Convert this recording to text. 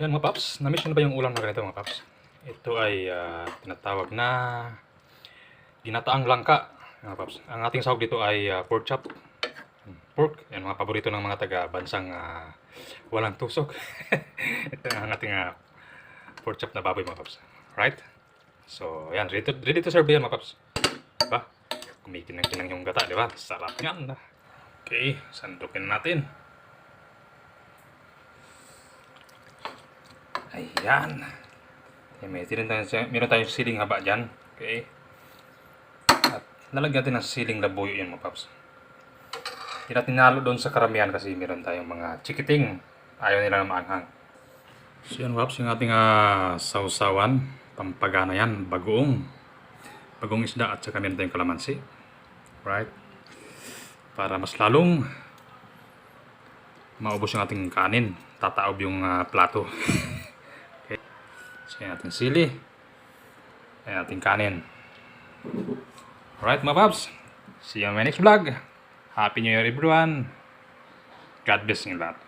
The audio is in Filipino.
Yan mga paps, na-miss na ba yung ulam na ganito mga paps? Ito ay ah, tinatawag na ginataang langka mga paps. Ang ating sahog dito ay ah, pork chop. Pork, yan mga paborito ng mga taga bansang ah, walang tusok. Ito ang ating ah, pork chop na baboy mga paps. Right? So, yan, ready to, ready to serve yan mga paps. Diba? Kumikinang-kinang yung gata, di ba? Sarap yan. Okay, sandukin natin. Ayan. Okay, may tirin tayo, meron tayong siling haba dyan. Okay. At lalagyan natin ng siling labuyo yan mga paps. Hindi natin nalo doon sa karamihan kasi meron tayong mga chikiting. Ayaw nila na maanghang. So yan paps, yung ating ah, sausawan. Pampagana yan, bagoong. Bagong isda at saka meron tayong kalamansi. Right? Para mas lalong maubos yung ating kanin. Tataob yung ah, plato. So, yan ating sili. Yan ating kanin. Alright mga paps. See you on my next vlog. Happy New Year everyone. God bless you lahat.